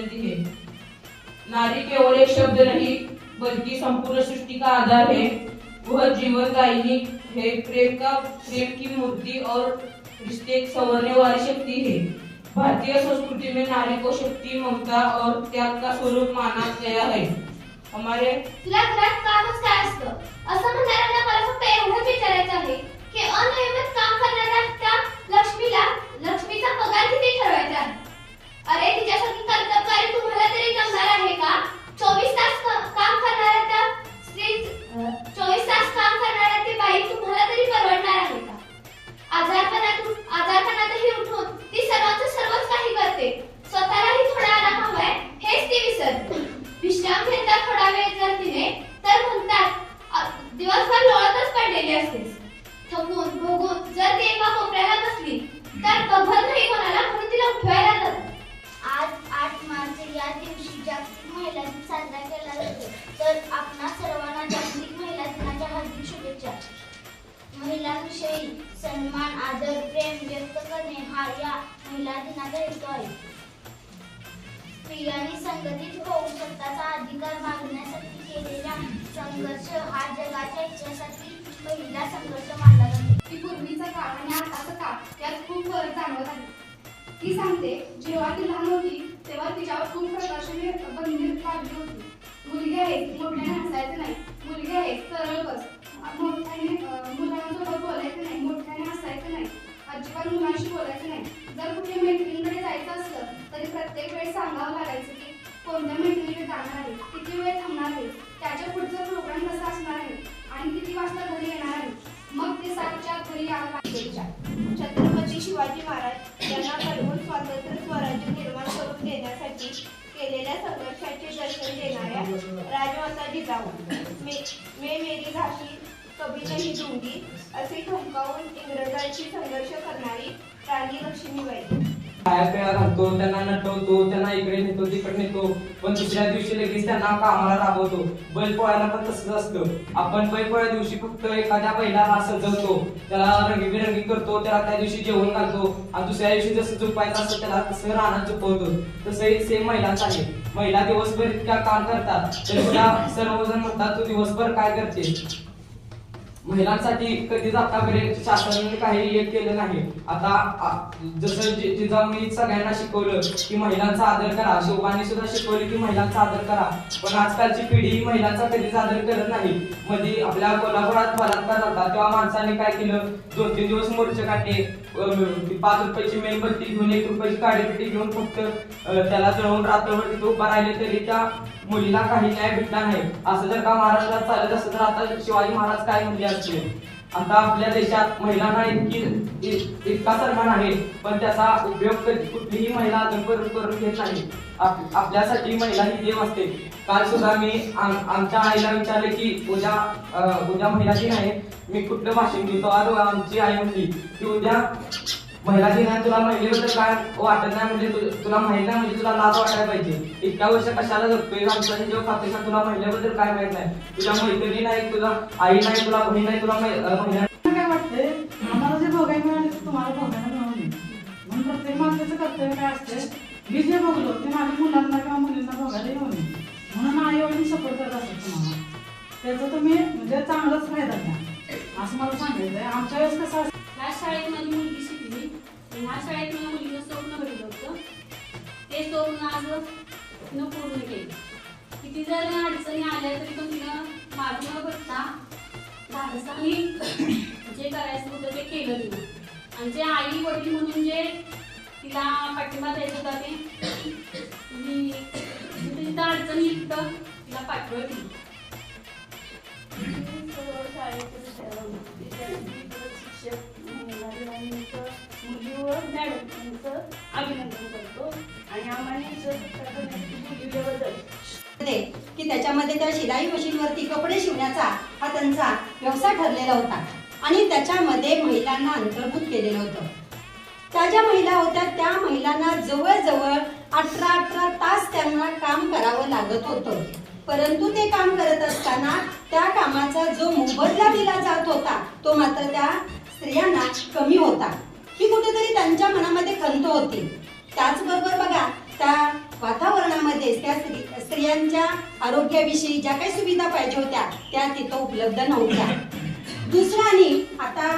नारी केवल एक शब्द नहीं बल्कि संपूर्ण सृष्टि का आधार है वह जीवन दायिनी है प्रेम का प्रेम की मूर्ति और रिश्ते संवरने वाली शक्ति है भारतीय संस्कृति में नारी को शक्ति ममता और त्याग का स्वरूप माना गया है. हमारे तुला घरात कामच काय असतं? असं म्हणणाऱ्यांना मला फक्त एवढंच विचारायचं आहे की अनियमित काम करणाऱ्या त्या लक्ष्मीला तर कबर नाही कोणाला म्हणून तिला उठवायला जातात आज आठ मार्च या दिवशी जागतिक महिला दिन साजरा केला जातो. तर आपणा सर्वांना जागतिक महिला दिनाच्या हार्दिक शुभेच्छा. महिलांविषयी सन्मान आदर प्रेम व्यक्त करणे हा या महिला दिनाचा हेतू आहे. स्त्रियांनी संघटित होऊन स्वतःचा अधिकार मागण्यासाठी सांगते जेव्हा ती लहान होती असे इंग्रजांशी संघर्ष करणारी राणी लक्ष्मीबाई. खाया घालतो त्यांना नटवतो त्यांना इकडे नेतो तिकडे नेतो. पण दुसऱ्या दिवशी लगेच त्यांना कामाला राबवतो. बैल पोळ्याला पण तसंच असतं. आपण बैल पोळ्या दिवशी फक्त एखाद्या बैलाला सजवतो त्याला रंगीबिरंगी करतो त्याला त्या दिवशी जेवण घालतो. आणि दुसऱ्या दिवशी जसं झोपायचं असतं त्याला तसं रानात झोपवतो. तसं सेम महिलाच आहे. महिला दिवसभर इतक्या काम करतात. तरी तुला सर्वजण म्हणतात तू दिवसभर काय करते महिलांसाठी कधीच आतापर्यंत शासनाने काही हे केलं नाही. आता जसं जि- जिजाऊनी सगळ्यांना शिकवलं की महिलांचा आदर करा. शोभाने सुद्धा शिकवलं की महिलांचा आदर करा. पण आजकालची पिढी ही महिलांचा कधीच आदर करत नाही. मध्ये आपल्या कोल्हापुरात बलात्कार झाला तेव्हा माणसाने काय केलं? दोन तीन दिवस मोर्चे काढले. पाच रुपयाची मेणबत्ती घेऊन एक रुपयाची काडीपेटी घेऊन फक्त त्याला जळवून रात्रभर तिथे उभा राहिले तरी त्या मुलीला काही न्याय भेटला नाही. असं जर का महाराष्ट्रात चालत असं तर आता शिवाजी महाराज काय म्हणले? असते आता आपल्या देशात महिलांना इतकी इतका सन्मान आहे पण त्याचा उपयोग कुठलीही महिला अजून करून घेत नाही. आपल्यासाठी महिला ही देव असते. काल सुद्धा मी आमच्या आईला विचारले की उद्या उद्या महिला दिन आहे. मी कुठलं भाषण घेतो आज आमची आई म्हणली की उद्या महिला दिन आहे तुला महिलेबद्दल काय वाटत नाही म्हणजे तुला माहीत नाही म्हणजे तुला लाज वाटायला पाहिजे. इतक्या वर्ष कशाला जगतोय आमचा? जेव्हा खाते का तुला महिलेबद्दल काय माहीत नाही. तुझ्या मैत्रिणी नाही तुला आई नाही तुला बहीण नाही तुला मै- महिला काय वाटतंय? आम्हाला जे भोगायला मिळाले ते तुम्हाला भोगायला मिळाले म्हणून प्रत्येक माणसाचं कर्तव्य काय असते मी जे भोगलो ते माझ्या मुलांना किंवा मुलींना भोगायला येऊ नये. म्हणून आई वडील सपोर्ट करत असतात तुम्हाला. त्याचा तुम्ही म्हणजे चांगलाच फायदा घ्या. असं मला सांगायचं आहे आमच्या वेळेस कसं असतं ह्या शाळेत माझी मुलगी शिकली. ह्या शाळेत मला मुलीचं स्वप्न भेटलं होतं. ते स्वप्न आज तिनं पूर्ण केलं. किती जर अडचणी आल्या तरी पण तिनं मागं न बघता धाडसाने जे करायचं होतं ते केलं तिनं. आणि जे आई वडील म्हणून जे तिला पाठिंबा द्यायचा होता ते मी तिथं अडचणी तिथं तिला पाठवलं दिली की त्याच्यामध्ये त्या शिलाई मशीनवरती कपडे शिवण्याचा हा त्यांचा व्यवसाय ठरलेला होता. आणि त्याच्यामध्ये महिलांना अंतर्भूत केलेलं होतं. त्या ज्या महिला होत्या त्या महिलांना जवळजवळ अठरा अठरा तास त्यांना काम करावं लागत होतं. परंतु ते काम करत असताना त्या कामाचा जो मोबदला दिला जात होता तो मात्र त्या स्त्रियांना कमी होता. ही कुठेतरी त्यांच्या मनामध्ये खंत होती. त्याचबरोबर बघा त्या मध्ये त्या स्त्रियांच्या आरोग्याविषयी ज्या काही सुविधा पाहिजे होत्या त्या तिथं उपलब्ध नव्हत्या. दुसरं आणि आता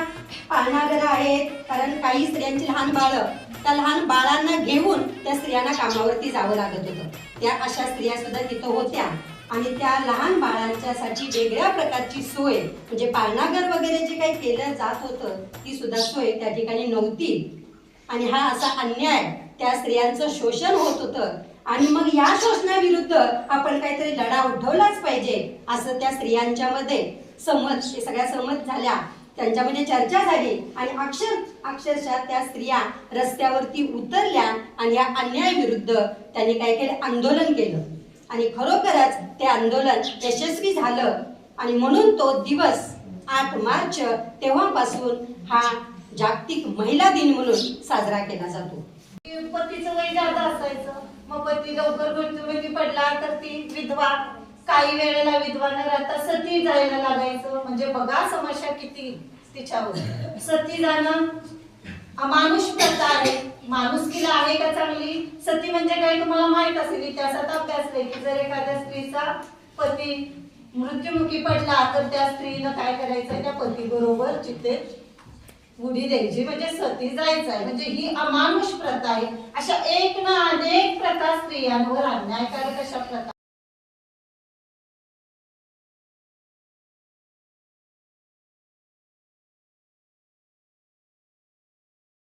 पाळणाघरं आहेत कारण काही स्त्रियांची लहान बाळं त्या लहान बाळांना घेऊन त्या स्त्रियांना कामावरती जावं लागत होतं. त्या अशा स्त्रिया सुद्धा तिथं होत्या. आणि त्या लहान बाळांच्यासाठी वेगळ्या प्रकारची सोय म्हणजे पाळणाघर वगैरे जे काही केलं जात होतं ती सुद्धा सोय त्या ठिकाणी नव्हती. आणि हा असा अन्याय त्या स्त्रियांचं शोषण होत होतं आणि मग या शोषणाविरुद्ध आपण काहीतरी लढा उठवलाच पाहिजे असं त्या स्त्रियांच्या मध्ये सहमत सगळ्या सहमत झाल्या. त्यांच्यामध्ये चर्चा झाली आणि अक्षर अक्षरशः त्या स्त्रिया रस्त्यावरती उतरल्या आणि या अन्यायाविरुद्ध त्यांनी काय केलं आंदोलन केलं. आणि खरोखरच ते आंदोलन यशस्वी झालं. आणि म्हणून तो दिवस आठ मार्च तेव्हापासून हा जागतिक महिला दिन म्हणून साजरा केला जातो. वय जादा असायचं. मग पती लवकर मृत्युमुखी पडला तर ती विधवा काही वेळेला विधवा न राहता सती जायला लागायचं. म्हणजे बघा समस्या किती तिच्यावर. सती जाणं अमानुष प्रथा आहे. माणुसकीला आहे का चांगली? सती म्हणजे काय तुम्हाला माहीत असेल इतिहासात अभ्यासले की जर एखाद्या स्त्रीचा पती मृत्युमुखी पडला तर त्या स्त्रीनं काय करायचं? त्या पती बरोबर चित्ते उडी द्यायची म्हणजे सती जायचं आहे म्हणजे ही अमानुष प्रथा आहे. अशा एक ना अनेक प्रथा स्त्रियांवर अन्यायकारक अशा प्रथा